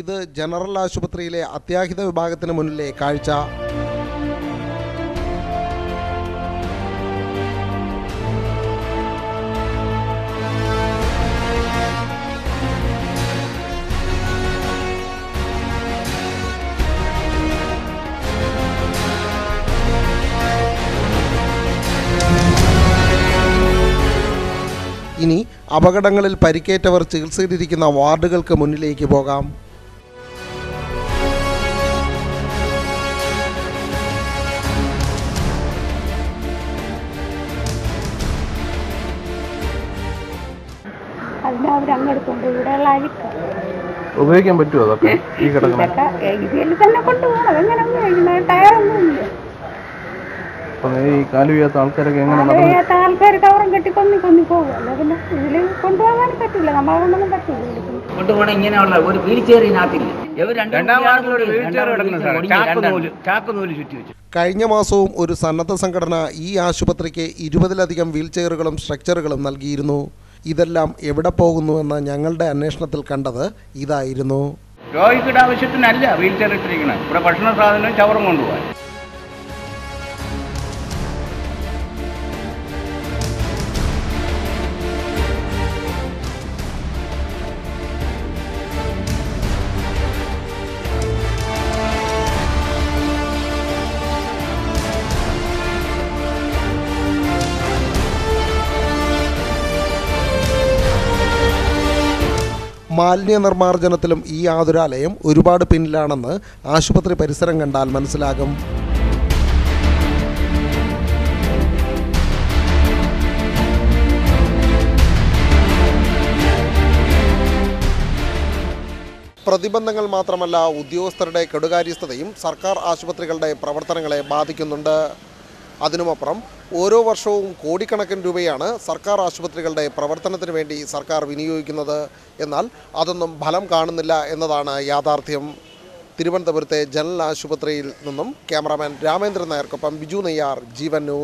ഇത് ജനറൽ ആശുപത്രിയിലെ അത്യാഹിത വിഭാഗത്തിന് മുന്നിലെ കാഴ്ച. ഇനി അപകടങ്ങളിൽ പരിക്കേറ്റവർ ചികിത്സയിലിരിക്കുന്ന വാർഡുകൾക്ക് മുന്നിലേക്ക് പോകാം. അതിന് അവർ അങ്ങെടുത്തുണ്ട് ഇവിടെയുള്ള അഴുക്ക് ഉപയോഗിക്കാൻ പറ്റുമോ അതൊക്കെ? ഈ കിടക്കുന്ന ഇതൊക്കെ ഇതിൽ തന്നെ കൊണ്ടുപോകണം. അതെങ്ങനെ ഉപയോഗിക്കുന്നത് ടയറൊന്നും ഇല്ല അപ്പം ഈ കാൽ വയ്യാത്ത ആൾക്കാരൊക്കെ എങ്ങനെ നടന്നു അറിയാത്ത ആൾക്കാർ കവറും കെട്ടി കൊന്നി കൊന്നി പോകും. അല്ല പിന്നെ ഇതിൽ കൊണ്ടുപോകാൻ പറ്റില്ല നമ്മളെ കൊണ്ടൊന്നും പറ്റില്ല ഇതിൽ കൊണ്ടുപോകണ ഇങ്ങനെയുള്ള ഒരു വീൽ ചെയറിനകത്തില്ല ഇവർ രണ്ടാം ഒരു ചാക്ക് നൂൽ ചാക്ക് നൂൽ ചുറ്റി വെച്ചു. കഴിഞ്ഞ മാസവും ഒരു സന്നദ്ധ സംഘടന ഈ ആശുപത്രിക്ക് ഇരുപതിലധികം വീൽചെയറുകളും സ്ട്രക്ചറുകളും നൽകിയിരുന്നു. ഇതെല്ലാം എവിടെ പോകുന്നുവെന്ന് ഞങ്ങളുടെ അന്വേഷണത്തിൽ കണ്ടത് ഇതായിരുന്നു. രോഗിയുടെ ആവശ്യത്തിനല്ല വീൽ ചെയർ ഇട്ടിരിക്കണം. ഇവിടെ ഭക്ഷണ സാധനവും ചവറും കൊണ്ടുപോകാൻ. മാലിന്യ നിർമ്മാർജനത്തിലും ഈ ആതുരാലയം ഒരുപാട് പിന്നിലാണെന്ന് ആശുപത്രി പരിസരം കണ്ടാൽ മനസ്സിലാകും. പ്രതിബന്ധങ്ങൾ മാത്രമല്ല ഉദ്യോഗസ്ഥരുടെ കെടുകാര്യസ്ഥതയും സർക്കാർ ആശുപത്രികളുടെ പ്രവർത്തനങ്ങളെ ബാധിക്കുന്നുണ്ട്. അതിനുമപ്പുറം ഓരോ വർഷവും കോടിക്കണക്കിന് രൂപയാണ് സർക്കാർ ആശുപത്രികളുടെ പ്രവർത്തനത്തിന് വേണ്ടി സർക്കാർ വിനിയോഗിക്കുന്നത്. എന്നാൽ അതൊന്നും ഫലം കാണുന്നില്ല എന്നതാണ് യാഥാർത്ഥ്യം. തിരുവനന്തപുരത്തെ ജനറൽ ആശുപത്രിയിൽ നിന്നും ക്യാമറാമാൻ രാമേന്ദ്രൻ നായർക്കൊപ്പം ബിജു നെയ്യാർ ജീവൻ